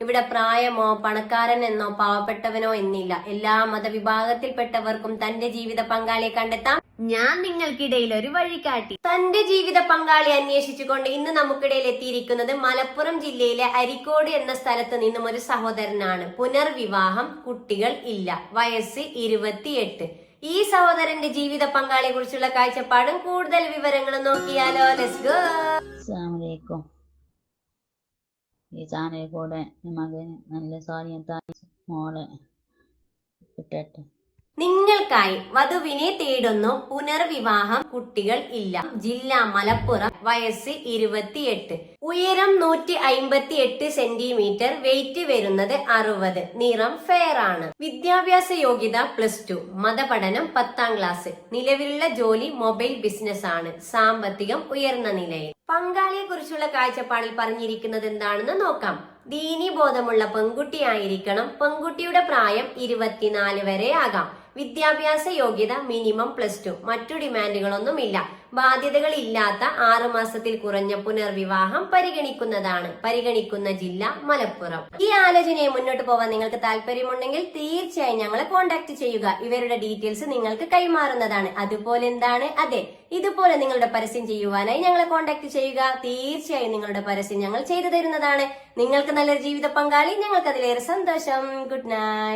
ഇവിടെ പ്രായമോ പണക്കാരൻ എന്നോ പാവപ്പെട്ടവനോ എന്നില്ല. എല്ലാ മതവിഭാഗത്തിൽപ്പെട്ടവർക്കും തന്റെ ജീവിത പങ്കാളിയെ കണ്ടെത്താം. ഞാൻ നിങ്ങൾക്കിടയിൽ ഒരു വഴികാട്ടി തന്റെ ജീവിത പങ്കാളി അന്വേഷിച്ചുകൊണ്ട് ഇന്ന് നമുക്കിടയിൽ എത്തിയിരിക്കുന്നത് മലപ്പുറം ജില്ലയിലെ അരിക്കോട് എന്ന സ്ഥലത്ത് നിന്നും ഒരു സഹോദരനാണ്. പുനർവിവാഹം കുട്ടികൾ ഇല്ല. വയസ്സ് ഇരുപത്തിയെട്ട്. ഈ സഹോദരന്റെ ജീവിത പങ്കാളിയെ കുറിച്ചുള്ള കാഴ്ചപ്പാടും കൂടുതൽ വിവരങ്ങളും നോക്കിയാലോ. ലെറ്റ്സ് ഗോ ഈ ചാനൽ കൂടെ മകന് നല്ല സ്വാധീനത്താൽ മോളെ കിട്ടട്ടെ നിങ്ങൾക്കായി വധുവിനെ തേടുന്നു പുനർവിവാഹം കുട്ടികൾ ഇല്ല. ജില്ല മലപ്പുറം വയസ്സ് ഇരുപത്തിയെട്ട്. ഉയരം നൂറ്റി അയിമ്പത്തി എട്ട് സെന്റിമീറ്റർ വെയിറ്റ് വരുന്നത് അറുപത്. നിറം ഫെയർ ആണ്. വിദ്യാഭ്യാസ യോഗ്യത പ്ലസ് ടു മതപഠനം പത്താം ക്ലാസ് നിലവിലുള്ള ജോലി മൊബൈൽ ബിസിനസ് ആണ്. സാമ്പത്തികം ഉയർന്ന നിലയിൽ. പങ്കാളിയെ കുറിച്ചുള്ള കാഴ്ചപ്പാടിൽ പറഞ്ഞിരിക്കുന്നത് എന്താണെന്ന് നോക്കാം. ദീനി ബോധമുള്ള പെൺകുട്ടിയായിരിക്കണം. പെൺകുട്ടിയുടെ പ്രായം ഇരുപത്തിനാല് വരെ ആകാം. വിദ്യാഭ്യാസ യോഗ്യത മിനിമം പ്ലസ് ടു മറ്റു ഡിമാൻഡുകളൊന്നുമില്ല. ബാധ്യതകൾ ഇല്ലാത്ത ആറു മാസത്തിൽ കുറഞ്ഞ പുനർവിവാഹം പരിഗണിക്കുന്നതാണ്. പരിഗണിക്കുന്ന ജില്ല മലപ്പുറം. ഈ ആലോചനയെ മുന്നോട്ട് പോവാൻ നിങ്ങൾക്ക് താല്പര്യമുണ്ടെങ്കിൽ തീർച്ചയായും ഞങ്ങളെ കോൺടാക്ട് ചെയ്യുക. ഇവരുടെ ഡീറ്റെയിൽസ് നിങ്ങൾക്ക് കൈമാറുന്നതാണ്. അതുപോലെ എന്താണ്? അതെ ഇതുപോലെ നിങ്ങളുടെ പരസ്യം ചെയ്യുവാനായി ഞങ്ങളെ കോൺടാക്ട് ചെയ്യുക. തീർച്ചയായും നിങ്ങളുടെ പരസ്യം ഞങ്ങൾ ചെയ്തു തരുന്നതാണ്. നിങ്ങൾക്ക് നല്ലൊരു ജീവിത പങ്കാളി. ഞങ്ങൾക്ക് അതിലേറെ സന്തോഷം. Good night